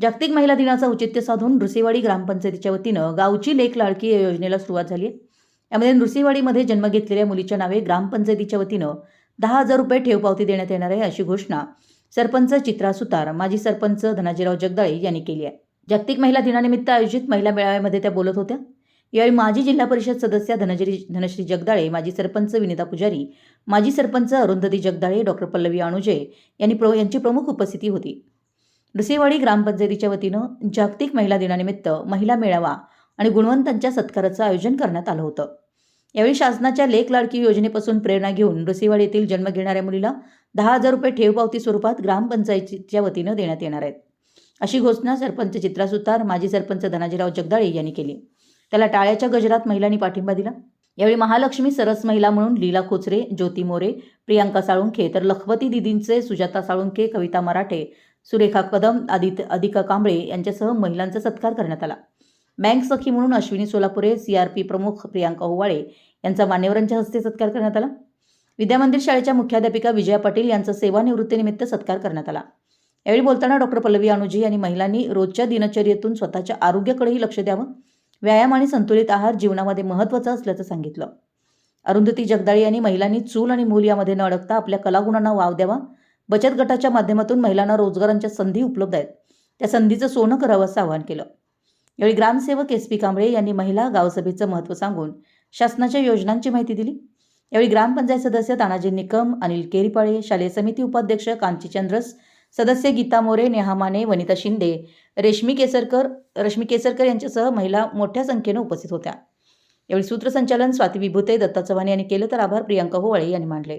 जागतिक महिला दिनाचं औचित्य साधून नृसिवाडी ग्रामपंचायतीच्या वतीनं गावची लेख लाडकी या योजनेला सुरुवात झाली आहे. यामध्ये नृसिवाडीमध्ये जन्म घेतलेल्या मुलीच्या नावे ग्रामपंचायतीच्या वतीनं दहा हजार रुपये ठेव पावती देण्यात येणार आहे अशी घोषणा सरपंच चित्रा सुतार माजी सरपंच धनाजीराव जगदाळे यांनी केली आहे. जागतिक महिला दिनानिमित्त आयोजित महिला मेळाव्यामध्ये त्या बोलत होत्या. यावेळी माजी जिल्हा परिषद सदस्या धनजरी धनश्री जगदाळे माजी सरपंच विनिता पुजारी माजी सरपंच अरुंधती जगदाळे डॉक्टर पल्लवी अणुजे यांनी प्र यांची प्रमुख उपस्थिती होती. नृसिंहवाडी ग्रामपंचायतीच्या वतीनं जागतिक महिला दिनानिमित्त महिला मेळावा आणि गुणवंतांच्या सत्काराचं आयोजन करण्यात आलं होतं. यावेळी शासनाच्या लेख लाडकी योजनेपासून प्रेरणा घेऊन नृसिंहवाडी येथील जन्म घेणाऱ्या मुलीला दहा हजार रुपये ठेवपावती स्वरूपात ग्रामपंचायतीच्या वतीनं देण्यात येणार आहेत. अशी घोषणा सरपंच चित्रा सुतार माजी सरपंच धनाजीराव जगदाळे यांनी केली. त्याला टाळ्याच्या गजरात महिलांनी पाठिंबा दिला. यावेळी महालक्ष्मी सरस महिला म्हणून लीला खोचरे ज्योती मोरे प्रियांका साळुंखे तर लखपती दिदींचे सुजाता साळुंखे कविता मराठे सुरेखा कदम आदित्य अधिका कांबळे यांच्यासह महिलांचा सत्कार करण्यात आला. बँक सखी म्हणून अश्विनी सोलापुरे सीआरपी प्रमुख प्रियांका होवाळे यांचा मान्यवरांच्या हस्ते सत्कार करण्यात आला. विद्यामंदिर शाळेच्या मुख्याध्यापिका विजया पाटील यांचा सेवानिवृत्तीनिमित्त सत्कार करण्यात आला. यावेळी बोलताना डॉक्टर पल्लवी अनुजी यांनी महिलांनी रोजच्या दिनचर्येतून स्वतःच्या आरोग्याकडेही लक्ष द्यावं व्यायाम आणि संतुलित आहार जीवनामध्ये महत्त्वाचा असल्याचं सांगितलं. अरुंधती जगदाळे यांनी महिलांनी चूल आणि मूल यामध्ये न अडकता आपल्या कलागुणांना वाव द्यावा बचत गटाच्या माध्यमातून महिलांना रोजगारांच्या संधी उपलब्ध आहेत. त्या संधीचं सोनं करावं असं आवाहन केलं. यावेळी ग्रामसेवक एस पी कांबळे यांनी महिला गावसभेचं महत्त्व सांगून शासनाच्या योजनांची माहिती दिली. यावेळी ग्रामपंचायत सदस्य तानाजी निकम अनिल केरीपाळे शालेय समिती उपाध्यक्ष कांची चंद्रस सदस्य गीता मोरे नेहा माने वनिता शिंदे रेशमी केसरकर रश्मी केसरकर यांच्यासह महिला मोठ्या संख्येनं उपस्थित होत्या. यावेळी सूत्रसंचालन स्वाती विभूते दत्ता चव्हाण यांनी केलं तर आभार प्रियांका होवाळे यांनी मांडले.